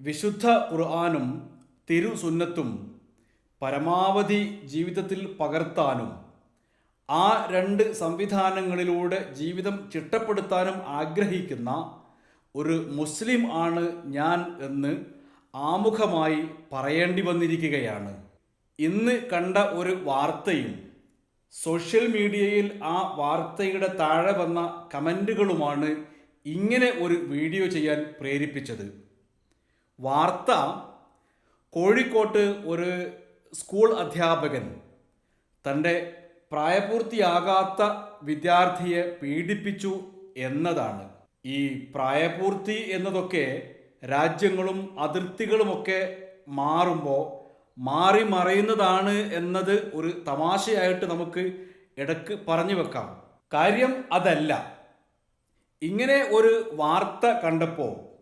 വിശുദ്ധ ഖുർആാനും തിരുസുന്നത്തും പരമാവധി ജീവിതത്തിൽ പകർത്താനും ആ രണ്ട് സംവിധാനങ്ങളിലൂടെ ജീവിതം ചിട്ടപ്പെടുത്താനും ആഗ്രഹിക്കുന്ന ഒരു മുസ്ലിം ആണ് ഞാൻ എന്ന് ആമുഖമായി പറയേണ്ടി വന്നിരിക്കുകയാണ്. ഇന്ന് കണ്ട ഒരു വാർത്തയും സോഷ്യൽ മീഡിയയിൽ ആ വാർത്തയുടെ താഴെ വന്ന കമന്റുകളുമാണ് ഇങ്ങനെ ഒരു വീഡിയോ ചെയ്യാൻ പ്രേരിപ്പിച്ചത്. വാർത്ത കോഴിക്കോട്ട് ഒരു സ്കൂൾ അധ്യാപകൻ തന്റെ പ്രായപൂർത്തിയാകാത്ത വിദ്യാർത്ഥിയെ പീഡിപ്പിച്ചു എന്നതാണ്. ഈ പ്രായപൂർത്തി എന്നതൊക്കെ രാജ്യങ്ങളും അതിർത്തികളുമൊക്കെ മാറുമ്പോൾ മാറി മറയുന്നതാണ് എന്നത് ഒരു തമാശയായിട്ട് നമുക്ക് ഇടയ്ക്ക് പറഞ്ഞു വെക്കാം. കാര്യം അതല്ല. ഇങ്ങനെ ഒരു വാർത്ത കണ്ടപ്പോൾ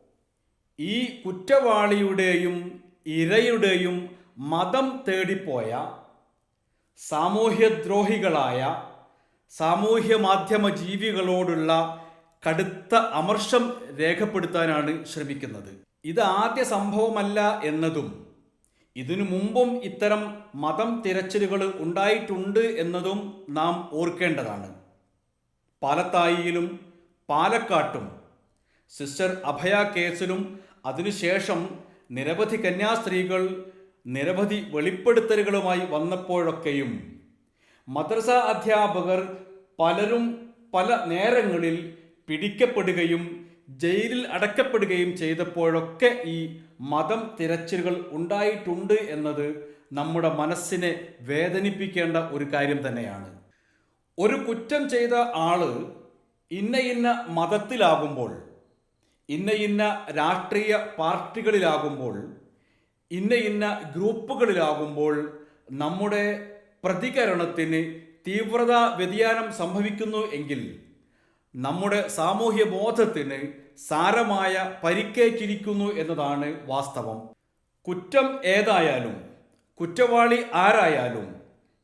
ഈ കുറ്റവാളിയുടെയും ഇരയുടെയും മതം തേടിപ്പോയ സാമൂഹ്യദ്രോഹികളായ സാമൂഹ്യ മാധ്യമ ജീവികളോടുള്ള കടുത്ത അമർഷം രേഖപ്പെടുത്താനാണ് ശ്രമിക്കുന്നത്. ഇത് ആദ്യ സംഭവമല്ല എന്നതും ഇതിനു മുമ്പും ഇത്തരം മതം തിരച്ചിലുകൾ ഉണ്ടായിട്ടുണ്ട് എന്നതും നാം ഓർക്കേണ്ടതാണ്. പാലത്തായിയിലും പാലക്കാട്ടും സിസ്റ്റർ അഭയ കേസിലും അതിനുശേഷം നിരവധി കന്യാസ്ത്രീകൾ നിരവധി വെളിപ്പെടുത്തലുകളുമായി വന്നപ്പോഴൊക്കെയും മദ്രസ അധ്യാപകർ പലരും പല നേരങ്ങളിൽ പിടിക്കപ്പെടുകയും ജയിലിൽ അടക്കപ്പെടുകയും ചെയ്തപ്പോഴൊക്കെ ഈ മതം തിരച്ചിലുകൾ ഉണ്ടായിട്ടുണ്ട് എന്നത് നമ്മുടെ മനസ്സിനെ വേദനിപ്പിക്കേണ്ട ഒരു കാര്യം തന്നെയാണ്. ഒരു കുറ്റം ചെയ്ത ആൾ ഇന്ന ഇന്ന മതത്തിലാകുമ്പോൾ ഇന്ന ഇന്ന രാഷ്ട്രീയ പാർട്ടികളിലാകുമ്പോൾ ഇന്ന ഇന്ന ഗ്രൂപ്പുകളിലാകുമ്പോൾ നമ്മുടെ പ്രതികരണത്തിന് തീവ്രത വ്യതിയാനം സംഭവിക്കുന്നു എങ്കിൽ നമ്മുടെ സാമൂഹ്യ ബോധത്തിന് സാരമായ പരിക്കേറ്റിരിക്കുന്നു എന്നതാണ് വാസ്തവം. കുറ്റം ഏതായാലും കുറ്റവാളി ആരായാലും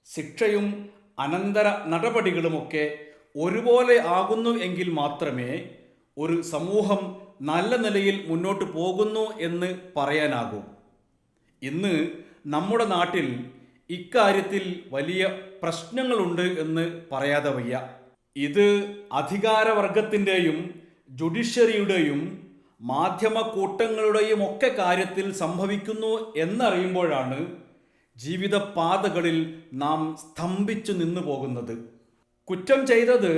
ശിക്ഷയും അനന്തര നടപടികളുമൊക്കെ ഒരുപോലെ ആകുന്നു എങ്കിൽ മാത്രമേ ഒരു സമൂഹം നല്ല നിലയിൽ മുന്നോട്ട് പോകുന്നു എന്ന് പറയാനാകും. ഇന്ന് നമ്മുടെ നാട്ടിൽ ഇക്കാര്യത്തിൽ വലിയ പ്രശ്നങ്ങളുണ്ട് എന്ന് പറയാതെ വയ്യ. ഇത് അധികാരവർഗത്തിന്റെയും ജുഡീഷ്യറിയുടെയും മാധ്യമ കൂട്ടങ്ങളുടെയും ഒക്കെ കാര്യത്തിൽ സംഭവിക്കുന്നു എന്നറിയുമ്പോഴാണ് ജീവിത പാതകളിൽ നാം സ്തംഭിച്ചു നിന്നു പോകുന്നത്. കുറ്റം ചെയ്തത്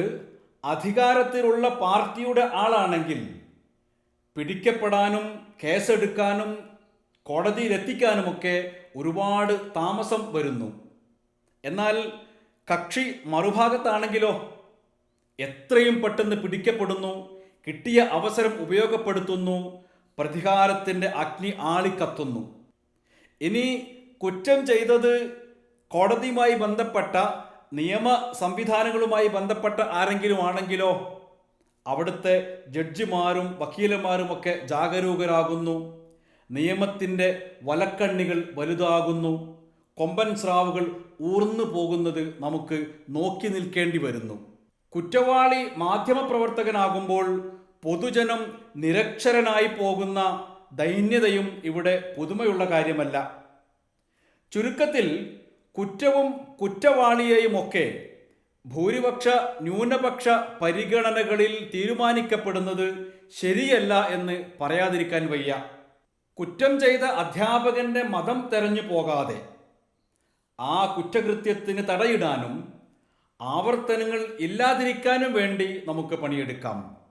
അധികാരത്തിലുള്ള പാർട്ടിയുടെ ആളാണെങ്കിൽ പിടിക്കപ്പെടാനും കേസെടുക്കാനും കോടതിയിലെത്തിക്കാനുമൊക്കെ ഒരുപാട് താമസം വരുന്നു. എന്നാൽ കക്ഷി മറുഭാഗത്താണെങ്കിലോ എത്രയും പെട്ടെന്ന് പിടിക്കപ്പെടുന്നു കിട്ടിയ അവസരം ഉപയോഗപ്പെടുത്തുന്നു പ്രതികാരത്തിന്റെ അഗ്നി ആളിക്കത്തുന്നു. ഇനി കുറ്റം ചെയ്തത് കോടതിയുമായി ബന്ധപ്പെട്ട നിയമ സംവിധാനങ്ങളുമായി ബന്ധപ്പെട്ട ആരെങ്കിലും ആണെങ്കിലോ അവിടുത്തെ ജഡ്ജിമാരും വക്കീലന്മാരുമൊക്കെ ജാഗരൂകരാകുന്നു. നിയമത്തിന്റെ വലക്കണ്ണികൾ വലുതാകുന്നു. കൊമ്പൻ സ്രാവുകൾ ഊർന്നു പോകുന്നത് നമുക്ക് നോക്കി നിൽക്കേണ്ടി വരുന്നു. കുറ്റവാളി മാധ്യമപ്രവർത്തകനാകുമ്പോൾ പൊതുജനം നിരക്ഷരനായി പോകുന്ന ദൈന്യതയും ഇവിടെ പുതുമയുള്ള കാര്യമല്ല. ചുരുക്കത്തിൽ കുറ്റവും കുറ്റവാളിയെയുമൊക്കെ ഭൂരിപക്ഷ ന്യൂനപക്ഷ പരിഗണനകളിൽ തീരുമാനിക്കപ്പെടുന്നത് ശരിയല്ല എന്ന് പറയാതിരിക്കാൻ വയ്യ. കുറ്റം ചെയ്ത അധ്യാപകന്റെ മതം തെരഞ്ഞു പോകാതെ ആ കുറ്റകൃത്യത്തിന് തടയിടാനും ആവർത്തനങ്ങൾ ഇല്ലാതിരിക്കാനും വേണ്ടി നമുക്ക് പണിയെടുക്കാം.